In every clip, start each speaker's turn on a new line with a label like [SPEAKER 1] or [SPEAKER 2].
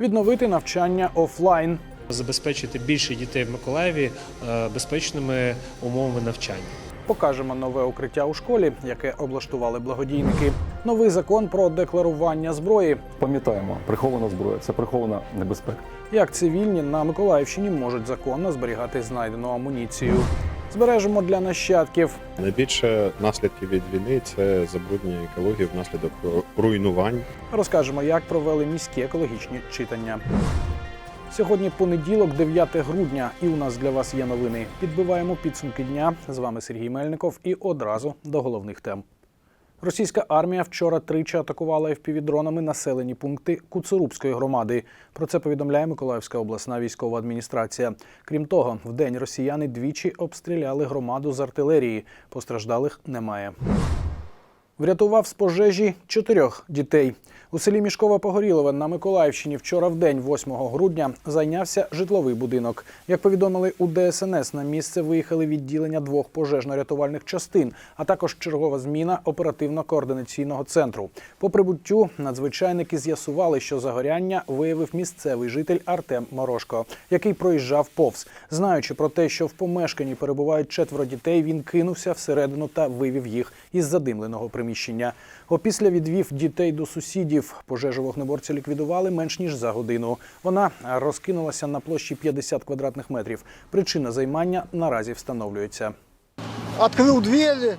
[SPEAKER 1] відновити навчання офлайн.
[SPEAKER 2] забезпечити більше дітей в Миколаєві е, безпечними умовами навчання.
[SPEAKER 1] Покажемо нове укриття у школі, яке облаштували благодійники. Новий закон про декларування зброї.
[SPEAKER 3] Пам'ятаємо, прихована зброя це прихована небезпека.
[SPEAKER 1] Як цивільні на Миколаївщині можуть законно зберігати знайдену амуніцію. Збережемо для нащадків.
[SPEAKER 4] Найбільше наслідків від війни це забруднення екології внаслідок руйнувань.
[SPEAKER 1] Розкажемо, як провели міські екологічні читання. Сьогодні понеділок, 9 грудня, і у нас для вас є новини. Підбиваємо підсумки дня. З вами Сергій Мельников і одразу до головних тем. Російська армія вчора тричі атакувала FPV-дронами населені пункти Куцерубської громади. Про це повідомляє Миколаївська обласна військова адміністрація. Крім того, в день росіяни двічі обстріляли громаду з артилерії. Постраждалих немає. Врятував з пожежі чотирьох дітей. У селі Мішкова Погорілове на Миколаївщині вчора в день, 8 грудня, зайнявся житловий будинок. Як повідомили у ДСНС, на місце виїхали відділення двох пожежно-рятувальних частин, а також чергова зміна оперативно-координаційного центру. По прибуттю надзвичайники з'ясували, що загоряння виявив місцевий житель Артем Морошко, який проїжджав повз. Знаючи про те, що в помешканні перебувають четверо дітей, він кинувся всередину та вивів їх із задимленого приміщення. Опісля відвів дітей до сусідів. Пожежу вогнеборці ліквідували менш ніж за годину. Вона розкинулася на площі 50 квадратних метрів. Причина займання наразі встановлюється.
[SPEAKER 5] Открыл двери.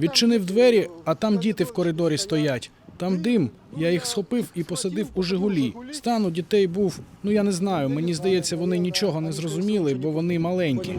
[SPEAKER 6] Відчинив двері, а там діти в коридорі стоять. Там дим. Я їх схопив і посадив у Жигулі. Стан у дітей був. Ну я не знаю. Мені здається, вони нічого не зрозуміли, бо вони маленькі.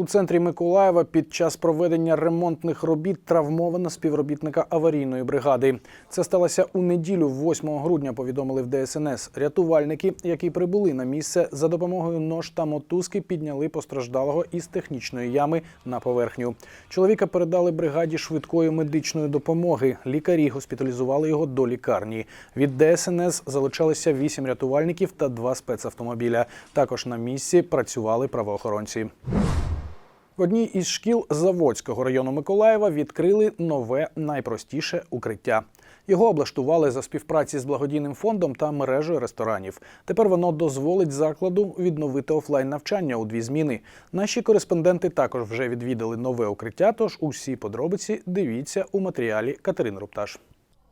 [SPEAKER 1] У центрі Миколаєва під час проведення ремонтних робіт травмовано співробітника аварійної бригади. Це сталося у неділю, 8 грудня. Повідомили в ДСНС. Рятувальники, які прибули на місце, за допомогою нож та мотузки підняли постраждалого із технічної ями на поверхню. Чоловіка передали бригаді швидкої медичної допомоги. Лікарі госпіталізували його до лікарні. Від ДСНС залучалися вісім рятувальників та два спецавтомобіля. Також на місці працювали правоохоронці. Одній із шкіл Заводського району Миколаєва відкрили нове найпростіше укриття. Його облаштували за співпраці з благодійним фондом та мережею ресторанів. Тепер воно дозволить закладу відновити офлайн навчання у дві зміни. Наші кореспонденти також вже відвідали нове укриття. Тож усі подробиці дивіться у матеріалі Катерини Рупташ.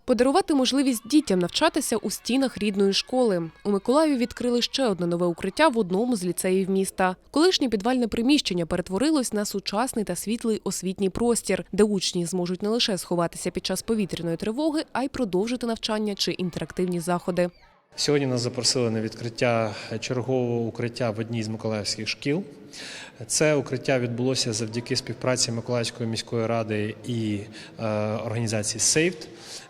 [SPEAKER 7] Подарувати можливість дітям навчатися у стінах рідної школи. У Миколаєві відкрили ще одне нове укриття в одному з ліцеїв міста. Колишнє підвальне приміщення перетворилось на сучасний та світлий освітній простір, де учні зможуть не лише сховатися під час повітряної тривоги, а й продовжити навчання чи інтерактивні заходи.
[SPEAKER 2] Сьогодні нас запросили на відкриття чергового укриття в одній з миколаївських шкіл. Це укриття відбулося завдяки співпраці Миколаївської міської ради і е, організації.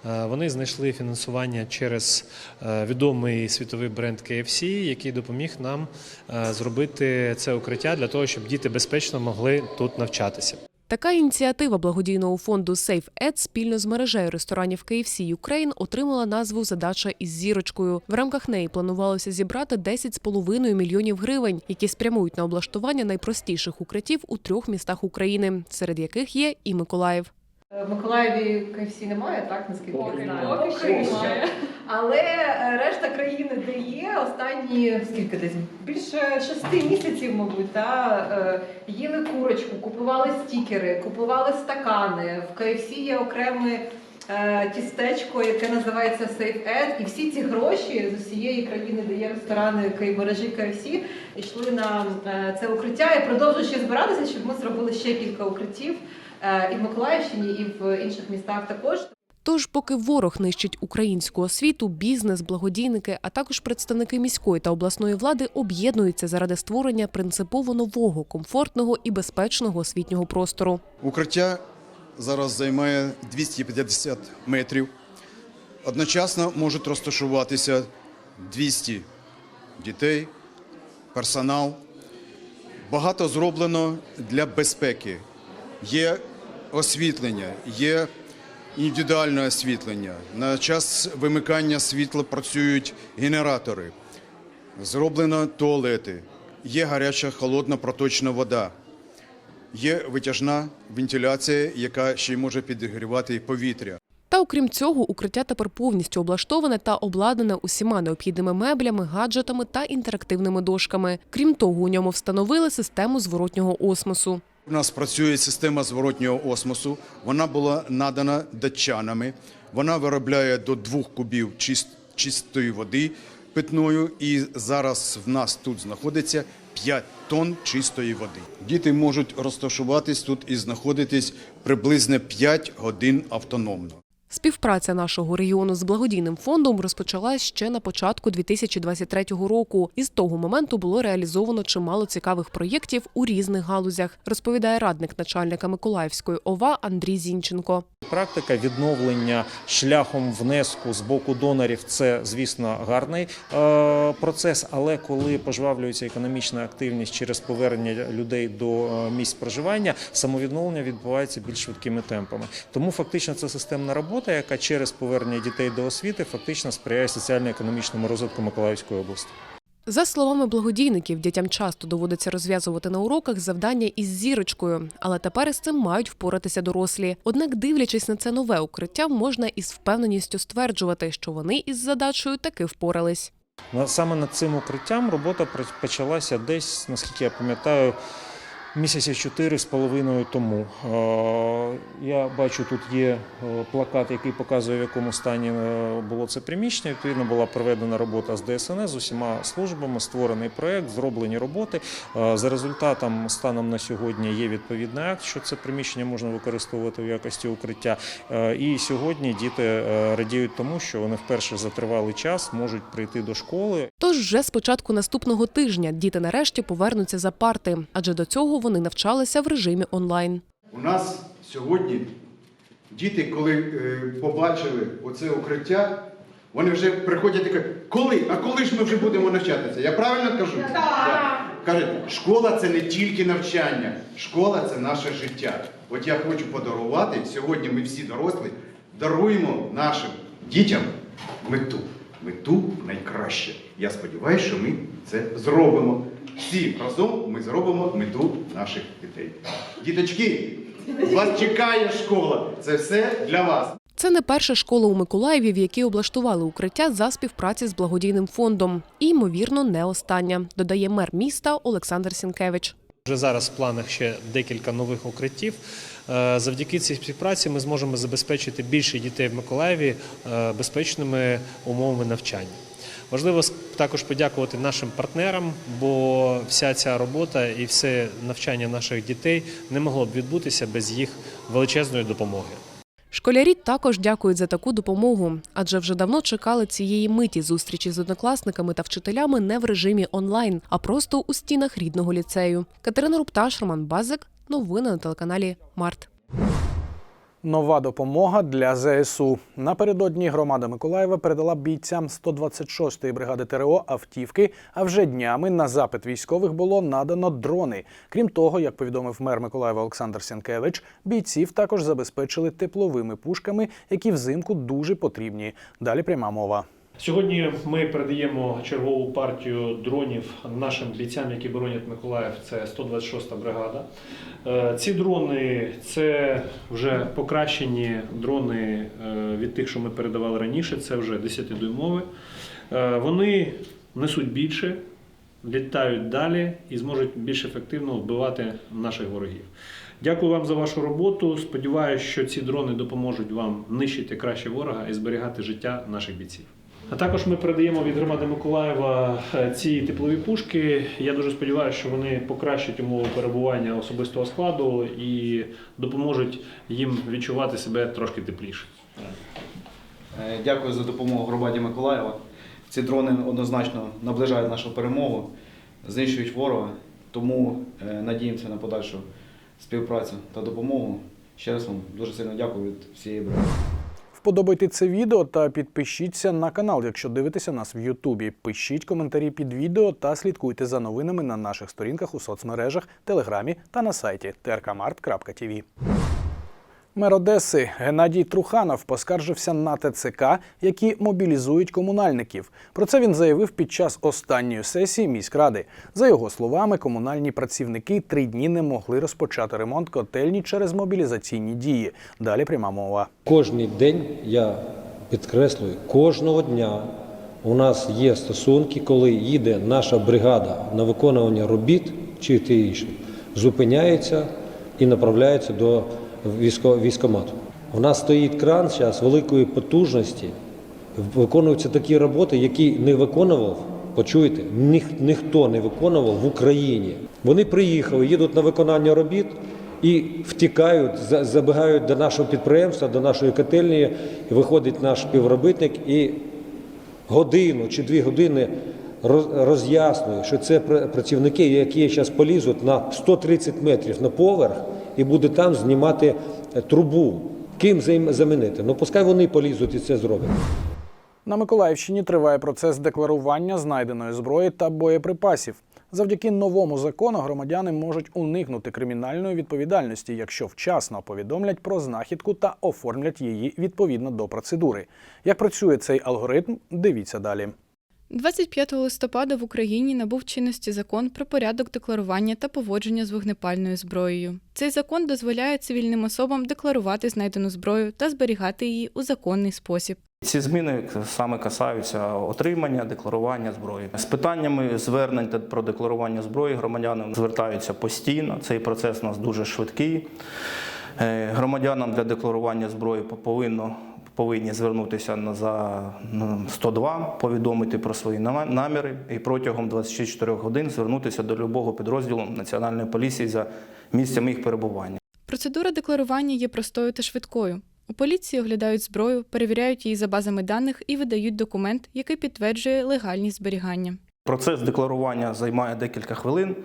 [SPEAKER 2] Е, Вони знайшли фінансування через е, відомий світовий бренд KFC, який допоміг нам е, зробити це укриття для того, щоб діти безпечно могли тут навчатися.
[SPEAKER 7] Така ініціатива благодійного фонду Safe Ed спільно з мережею ресторанів KFC Ukraine отримала назву Задача із зірочкою. В рамках неї планувалося зібрати 10,5 мільйонів гривень, які спрямують на облаштування найпростіших укриттів у трьох містах України, серед яких є і Миколаїв.
[SPEAKER 8] В Миколаєві КФС немає, так наскільки
[SPEAKER 5] Поки
[SPEAKER 8] знаю?
[SPEAKER 5] немає.
[SPEAKER 8] Поки немає. Але е, решта країни, де є, останні скільки десь більше шести місяців, мабуть, та, е, їли курочку, купували стікери, купували стакани. В КФС є окреме е, тістечко, яке називається Safe Ed. І всі ці гроші з усієї країни, де є ресторани мережі КФС, йшли на е, це укриття і продовжують ще збиратися, щоб ми зробили ще кілька укриттів е, і в Миколаївщині, і в інших містах також.
[SPEAKER 7] Тож, поки ворог нищить українську освіту, бізнес, благодійники, а також представники міської та обласної влади об'єднуються заради створення принципово нового, комфортного і безпечного освітнього простору.
[SPEAKER 9] Укриття зараз займає 250 метрів. Одночасно можуть розташуватися 200 дітей, персонал. Багато зроблено для безпеки. Є освітлення, є індивідуальне освітлення. На час вимикання світла працюють генератори. Зроблено туалети, є гаряча холодна проточна вода. Є витяжна вентиляція, яка ще й може підігрівати повітря.
[SPEAKER 7] Та окрім цього, укриття тепер повністю облаштоване та обладнане усіма необхідними меблями, гаджетами та інтерактивними дошками. Крім того, у ньому встановили систему зворотнього осмосу.
[SPEAKER 9] У нас працює система зворотнього осмосу. Вона була надана датчанами. Вона виробляє до двох кубів чистої води питною. І зараз в нас тут знаходиться 5 тонн чистої води. Діти можуть розташуватись тут і знаходитись приблизно 5 годин автономно.
[SPEAKER 7] Співпраця нашого регіону з благодійним фондом розпочалась ще на початку 2023 року. І з того моменту було реалізовано чимало цікавих проєктів у різних галузях, розповідає радник начальника Миколаївської ОВА Андрій Зінченко.
[SPEAKER 10] Практика відновлення шляхом внеску з боку донорів це, звісно, гарний е, процес. Але коли пожвавлюється економічна активність через повернення людей до е, місць проживання, самовідновлення відбувається більш швидкими темпами. Тому фактично це системна робота, яка через повернення дітей до освіти фактично сприяє соціально-економічному розвитку Миколаївської області.
[SPEAKER 7] За словами благодійників, дітям часто доводиться розв'язувати на уроках завдання із зірочкою, але тепер із цим мають впоратися дорослі. Однак, дивлячись на це нове укриття, можна із впевненістю стверджувати, що вони із задачею таки впорались.
[SPEAKER 10] Саме над цим укриттям робота почалася десь, наскільки я пам'ятаю, місяці чотири з половиною тому. Е, Я бачу, тут є е, плакат, який показує, в якому стані е, було це приміщення. Відповідно, була проведена робота з ДСНС з усіма службами, створений проект, зроблені роботи. За результатом, станом на сьогодні, є відповідний акт, що це приміщення можна використовувати в якості укриття. І сьогодні діти радіють тому, що вони вперше за тривалий час можуть прийти до школи.
[SPEAKER 7] Тож вже з початку наступного тижня діти нарешті повернуться за парти, адже до цього вони навчалися в режимі онлайн.
[SPEAKER 9] У нас сьогодні діти, коли е, побачили оце укриття, вони вже приходять і кажуть, коли? А коли ж ми вже будемо навчатися? Я правильно кажу? Так. Кажуть, школа це не тільки навчання, школа це наше життя. От я хочу подарувати, сьогодні ми всі дорослі, даруємо нашим дітям мету. Мету найкраще. Я сподіваюся, що ми це зробимо. Всі разом ми зробимо мету наших дітей. Діточки, вас чекає школа. Це все для вас.
[SPEAKER 7] Це не перша школа у Миколаєві, в якій облаштували укриття за співпраці з благодійним фондом. І, ймовірно, не остання, додає мер міста Олександр Сінкевич.
[SPEAKER 2] Вже зараз в планах ще декілька нових укриттів. Е, Завдяки цій співпраці ми зможемо забезпечити більше дітей в Миколаєві е, безпечними умовами навчання. Важливо також подякувати нашим партнерам, бо вся ця робота і все навчання наших дітей не могло б відбутися без їх величезної допомоги.
[SPEAKER 7] Школярі також дякують за таку допомогу, адже вже давно чекали цієї миті зустрічі з однокласниками та вчителями не в режимі онлайн, а просто у стінах рідного ліцею. Катерина Рупташ, Роман Базик. Новини на телеканалі Март.
[SPEAKER 1] Нова допомога для ЗСУ. Напередодні громада Миколаєва передала бійцям 126-ї бригади ТРО автівки. А вже днями на запит військових було надано дрони. Крім того, як повідомив мер Миколаєва Олександр Сянкевич, бійців також забезпечили тепловими пушками, які взимку дуже потрібні. Далі пряма мова.
[SPEAKER 2] Сьогодні ми передаємо чергову партію дронів нашим бійцям, які боронять Миколаїв. Це 126-та бригада. Е, Ці дрони це вже покращені дрони е, від тих, що ми передавали раніше. Це вже 10-дюймові. Е, Вони несуть більше, літають далі і зможуть більш ефективно вбивати наших ворогів. Дякую вам за вашу роботу. Сподіваюся, що ці дрони допоможуть вам нищити краще ворога і зберігати життя наших бійців. А також ми передаємо від громади Миколаєва е, ці теплові пушки. Я дуже сподіваюся, що вони покращать умови перебування особистого складу і допоможуть їм відчувати себе трошки тепліше.
[SPEAKER 11] Е, Дякую за допомогу громаді Миколаєва. Ці дрони однозначно наближають нашу перемогу, знищують ворога. Тому е, надіємося на подальшу співпрацю та допомогу. Ще раз вам дуже сильно дякую від всієї бригади.
[SPEAKER 1] Вподобайте це відео та підпишіться на канал, якщо дивитеся нас в Ютубі. Пишіть коментарі під відео та слідкуйте за новинами на наших сторінках у соцмережах, телеграмі та на сайті trkmart.tv. Мер Одеси Геннадій Труханов поскаржився на ТЦК, які мобілізують комунальників. Про це він заявив під час останньої сесії міськради. За його словами, комунальні працівники три дні не могли розпочати ремонт котельні через мобілізаційні дії. Далі пряма мова.
[SPEAKER 12] Кожний день, я підкреслюю, кожного дня у нас є стосунки, коли їде наша бригада на виконування робіт чи те інше, зупиняється і направляється до військо- військкомату. У нас стоїть кран зараз великої потужності, виконуються такі роботи, які не виконував, почуєте, ніх- ніхто не виконував в Україні. Вони приїхали, їдуть на виконання робіт і втікають, за- забігають до нашого підприємства, до нашої котельні, і виходить наш співробітник і годину чи дві години роз- роз'яснює, що це пр- працівники, які зараз полізуть на 130 метрів на поверх і будуть там знімати е, трубу. Ким замінити? Ну пускай вони полізуть і це зроблять.
[SPEAKER 1] На Миколаївщині триває процес декларування знайденої зброї та боєприпасів. Завдяки новому закону громадяни можуть уникнути кримінальної відповідальності, якщо вчасно повідомлять про знахідку та оформлять її відповідно до процедури. Як працює цей алгоритм, дивіться далі.
[SPEAKER 13] 25 листопада в Україні набув чинності закон про порядок декларування та поводження з вогнепальною зброєю. Цей закон дозволяє цивільним особам декларувати знайдену зброю та зберігати її у законний спосіб.
[SPEAKER 14] Ці зміни саме касаються отримання, декларування зброї. З питаннями звернень та про декларування зброї громадяни звертаються постійно. Цей процес у нас дуже швидкий. Е, Громадянам для декларування зброї повинно повинні звернутися на за 102, повідомити про свої наміри і протягом 24 годин звернутися до любого підрозділу Національної поліції за місцем їх перебування.
[SPEAKER 13] Процедура декларування є простою та швидкою. У поліції оглядають зброю, перевіряють її за базами даних і видають документ, який підтверджує легальність зберігання.
[SPEAKER 14] Процес декларування займає декілька хвилин.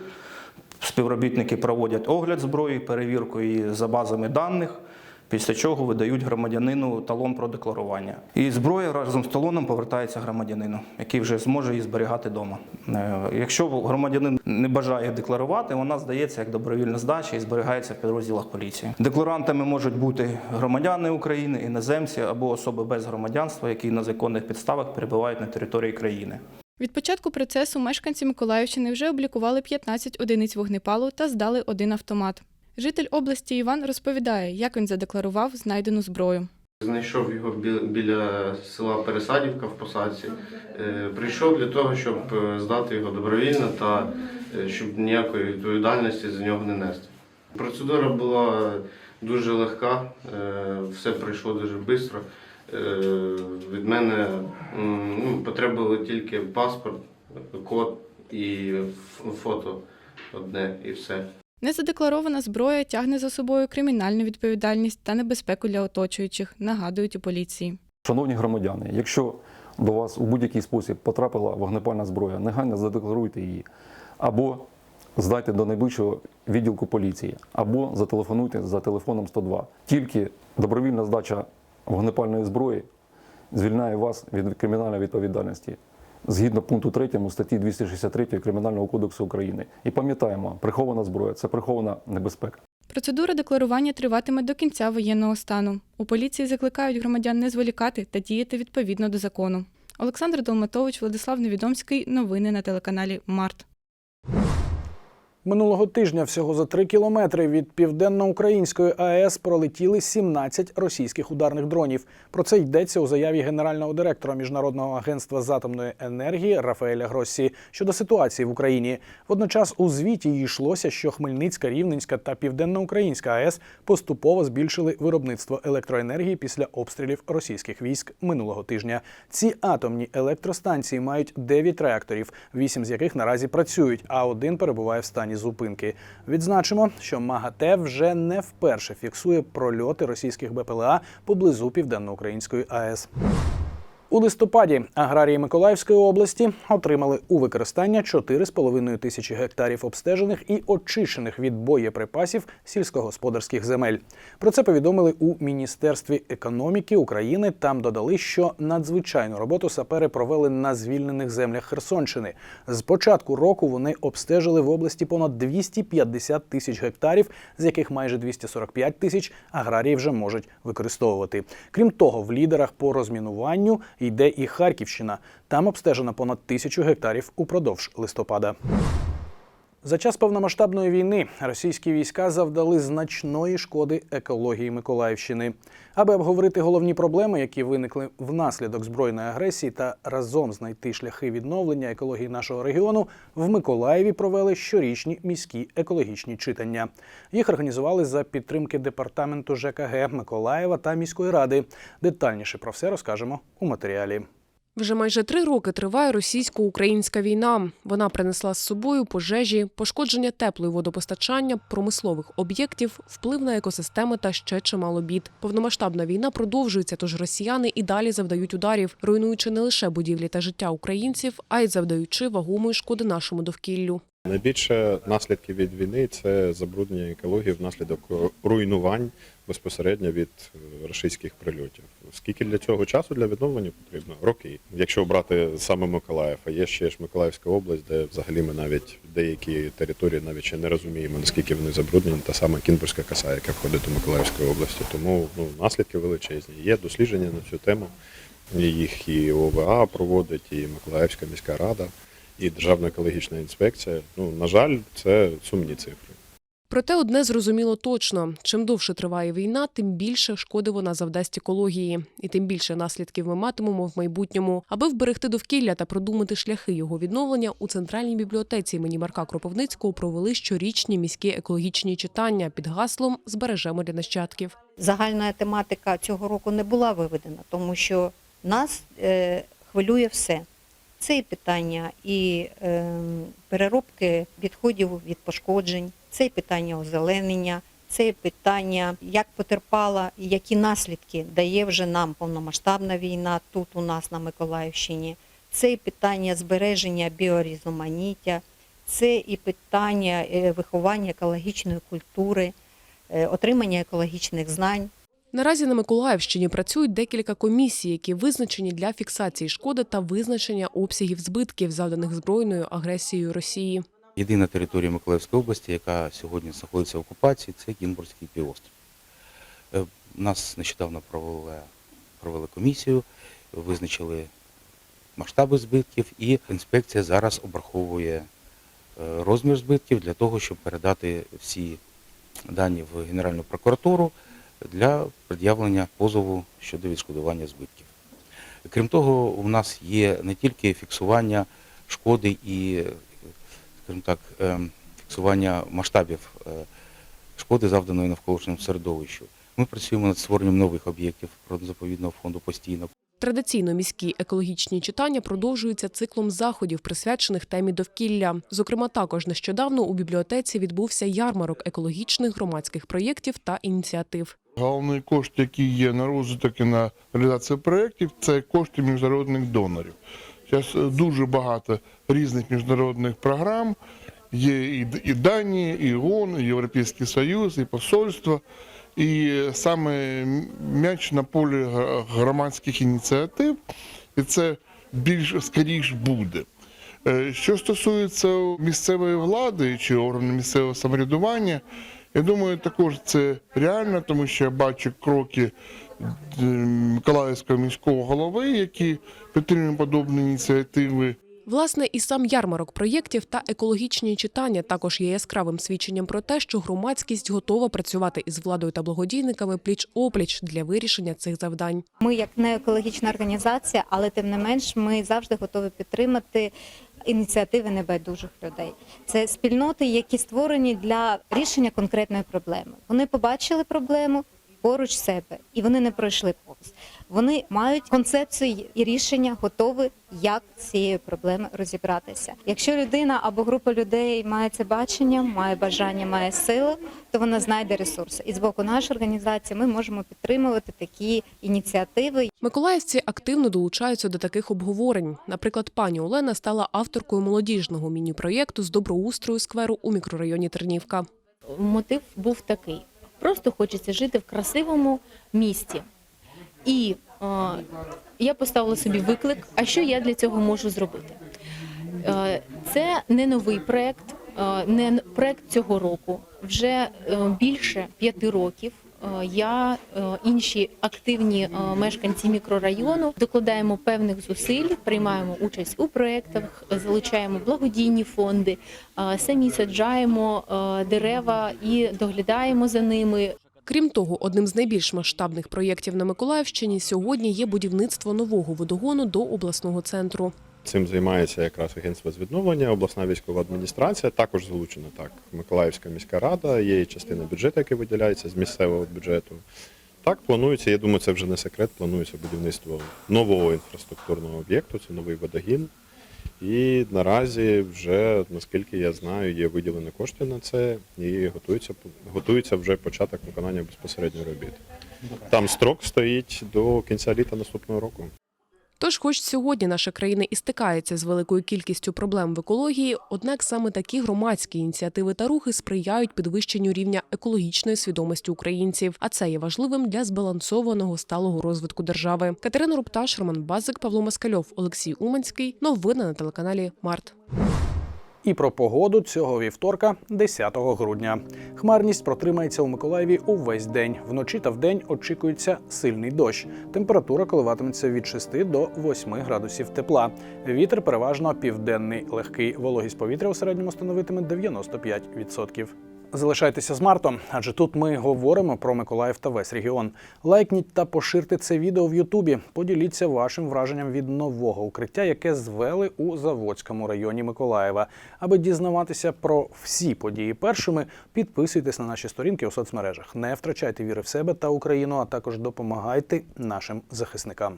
[SPEAKER 14] Співробітники проводять огляд зброї, перевірку її за базами даних, після чого видають громадянину талон про декларування. І зброя разом з талоном повертається громадянину, який вже зможе її зберігати вдома. Якщо громадянин не бажає декларувати, вона здається як добровільна здача і зберігається в підрозділах поліції. Декларантами можуть бути громадяни України, іноземці або особи без громадянства, які на законних підставах перебувають на території країни.
[SPEAKER 13] Від початку процесу мешканці Миколаївщини вже облікували 15 одиниць вогнепалу та здали один автомат. Житель області Іван розповідає, як він задекларував знайдену зброю.
[SPEAKER 15] Знайшов його біля села Пересадівка в посадці. Е, Прийшов для того, щоб е, здати його добровільно та е, щоб ніякої відповідальності за нього не нести. Процедура була дуже легка, все пройшло дуже швидко. Від мене ну, потребували тільки паспорт, код і фото одне і все.
[SPEAKER 13] Незадекларована зброя тягне за собою кримінальну відповідальність та небезпеку для оточуючих, нагадують у поліції.
[SPEAKER 3] Шановні громадяни, якщо до вас у будь-який спосіб потрапила вогнепальна зброя, негайно задекларуйте її. Або здайте до найближчого відділку поліції, або зателефонуйте за телефоном 102. Тільки добровільна здача вогнепальної зброї звільняє вас від кримінальної відповідальності згідно пункту 3 статті 263 Кримінального кодексу України. І пам'ятаємо, прихована зброя це прихована небезпека.
[SPEAKER 13] Процедура декларування триватиме до кінця воєнного стану. У поліції закликають громадян не зволікати та діяти відповідно до закону. Олександр Долматович, Владислав Невідомський. Новини на телеканалі Март.
[SPEAKER 1] Минулого тижня всього за три кілометри від південноукраїнської АЕС пролетіли 17 російських ударних дронів. Про це йдеться у заяві генерального директора міжнародного агентства з атомної енергії Рафаеля Гроссі щодо ситуації в Україні. Водночас у звіті йшлося, що Хмельницька, Рівненська та Південноукраїнська АЕС поступово збільшили виробництво електроенергії після обстрілів російських військ минулого тижня. Ці атомні електростанції мають 9 реакторів, 8 з яких наразі працюють, а один перебуває в стані зупинки. Відзначимо, що МАГАТЕ вже не вперше фіксує прольоти російських БПЛА поблизу південноукраїнської АЕС. У листопаді аграрії Миколаївської області отримали у використання 4,5 тисячі гектарів обстежених і очищених від боєприпасів сільськогосподарських земель. Про це повідомили у Міністерстві економіки України. Там додали, що надзвичайну роботу сапери провели на звільнених землях Херсонщини. З початку року вони обстежили в області понад 250 тисяч гектарів, з яких майже 245 тисяч аграрії вже можуть використовувати. Крім того, в лідерах по розмінуванню йде і Харківщина. Там обстежено понад тисячу гектарів упродовж листопада. За час повномасштабної війни російські війська завдали значної шкоди екології Миколаївщини. Аби обговорити головні проблеми, які виникли внаслідок збройної агресії, та разом знайти шляхи відновлення екології нашого регіону, в Миколаєві провели щорічні міські екологічні читання. Їх організували за підтримки департаменту ЖКГ Миколаєва та міської ради. Детальніше про все розкажемо у матеріалі.
[SPEAKER 7] Вже майже три роки триває російсько-українська війна. Вона принесла з собою пожежі, пошкодження теплої водопостачання, промислових об'єктів, вплив на екосистеми та ще чимало бід. Повномасштабна війна продовжується, тож росіяни і далі завдають ударів, руйнуючи не лише будівлі та життя українців, а й завдаючи вагомої шкоди нашому довкіллю.
[SPEAKER 4] Найбільше наслідки від війни це забруднення екології внаслідок руйнувань безпосередньо від е, російських прильотів. Скільки для цього часу для відновлення потрібно? Роки. Якщо брати саме Миколаїв, а є ще ж Миколаївська область, де взагалі ми навіть деякі території навіть ще не розуміємо, наскільки вони забруднені, та сама Кінбурзька коса, яка входить до Миколаївської області. Тому ну, наслідки величезні. Є дослідження на цю тему. Їх і ОВА проводить, і Миколаївська міська рада, і Державна екологічна інспекція. Ну, на жаль, це сумні цифри.
[SPEAKER 7] Проте одне зрозуміло точно: чим довше триває війна, тим більше шкоди вона завдасть екології, і тим більше наслідків ми матимемо в майбутньому. Аби вберегти довкілля та продумати шляхи його відновлення, у центральній бібліотеці імені Марка Кропивницького провели щорічні міські екологічні читання під гаслом Збережемо для нащадків.
[SPEAKER 16] Загальна тематика цього року не була виведена, тому що нас е, хвилює все. Це і питання і е, переробки відходів від пошкоджень, це і питання озеленення, це і питання, як потерпала і які наслідки дає вже нам повномасштабна війна тут у нас на Миколаївщині. Це і питання збереження біорізноманіття, це і питання е, виховання екологічної культури, е, отримання екологічних знань.
[SPEAKER 7] Наразі на Миколаївщині працюють декілька комісій, які визначені для фіксації шкоди та визначення обсягів збитків, завданих збройною агресією Росії.
[SPEAKER 17] Єдина територія Миколаївської області, яка сьогодні знаходиться в окупації, це Кінбурзький півострів. Е, Нас нещодавно провели, провели комісію, визначили масштаби збитків, і інспекція зараз обраховує е, розмір збитків для того, щоб передати всі дані в Генеральну прокуратуру для пред'явлення позову щодо відшкодування збитків. Крім того, у нас є не тільки фіксування шкоди і, скажімо так, ем, фіксування масштабів е, шкоди, завданої навколишньому середовищу. Ми працюємо над створенням нових об'єктів природно-заповідного фонду постійно.
[SPEAKER 7] Традиційно міські екологічні читання продовжуються циклом заходів, присвячених темі довкілля. Зокрема, також нещодавно у бібліотеці відбувся ярмарок екологічних громадських проєктів та ініціатив.
[SPEAKER 18] Головний кошт, який є на розвиток і на реалізацію проєктів, це кошти міжнародних донорів. Зараз е, дуже багато різних міжнародних програм. Є і, Данія, і ООН, і Європейський Союз, і посольство. І саме м'яч на полі громадських ініціатив, і це більш скоріш буде. Е, Що стосується місцевої влади чи органів місцевого самоврядування, я думаю, також це реально, тому що я бачу кроки Миколаївського міського голови, які підтримують подобні ініціативи.
[SPEAKER 7] Власне, і сам ярмарок проєктів та екологічні читання також є яскравим свідченням про те, що громадськість готова працювати із владою та благодійниками пліч опліч для вирішення цих завдань.
[SPEAKER 19] Ми як не екологічна організація, але тим не менш ми завжди готові підтримати ініціативи небайдужих людей. Це спільноти, які створені для рішення конкретної проблеми. Вони побачили проблему, поруч себе, і вони не пройшли повз. Вони мають концепцію і рішення готові, як з цією проблемою розібратися. Якщо людина або група людей має це бачення, має бажання, має сили, то вона знайде ресурси. І з боку нашої організації ми можемо підтримувати такі ініціативи.
[SPEAKER 7] Миколаївці активно долучаються до таких обговорень. Наприклад, пані Олена стала авторкою молодіжного міні-проєкту з доброустрою скверу у мікрорайоні Тернівка.
[SPEAKER 20] мотив був такий: просто хочеться жити в красивому місті. І е, я поставила собі виклик, а що я для цього можу зробити? Е, це не новий проект, е, не проект цього року. Вже е, більше п'яти років. Е, Я е, інші активні е, мешканці мікрорайону докладаємо певних зусиль, приймаємо участь у проєктах, залучаємо благодійні фонди, самі саджаємо дерева і доглядаємо за ними.
[SPEAKER 7] Крім того, одним з найбільш масштабних проєктів на Миколаївщині сьогодні є будівництво нового водогону до обласного центру.
[SPEAKER 4] Цим займається якраз агентство з відновлення, обласна військова адміністрація. Також залучена так. Миколаївська міська рада, є і частина бюджету, який виділяється з місцевого бюджету. Так, планується, я думаю, це вже не секрет, планується будівництво нового інфраструктурного об'єкту, це новий водогін. І наразі вже, наскільки я знаю, є виділені кошти на це і готується, готується вже початок виконання безпосередньо робіт. Там строк стоїть до кінця літа наступного року.
[SPEAKER 7] Тож, хоч сьогодні наша країна і стикається з великою кількістю проблем в екології, однак саме такі громадські ініціативи та рухи сприяють підвищенню рівня екологічної свідомості українців. А це є важливим для збалансованого сталого розвитку держави. Катерина Рупташ, Роман Базик, Павло Москальов, Олексій Уманський. Новини на телеканалі Март.
[SPEAKER 1] І про погоду цього вівторка, 10 грудня. Хмарність протримається у Миколаєві увесь день. Вночі та вдень очікується сильний дощ. Температура коливатиметься від 6 до 8 градусів тепла. Вітер переважно південний, легкий. Вологість повітря у середньому становитиме 95%. Залишайтеся з Мартом, адже тут ми говоримо про Миколаїв та весь регіон. Лайкніть та поширте це відео в Ютубі. Поділіться вашим враженням від нового укриття, яке звели у Заводському районі Миколаєва. Аби дізнаватися про всі події першими, підписуйтесь на наші сторінки у соцмережах. Не втрачайте віри в себе та Україну, а також допомагайте нашим захисникам.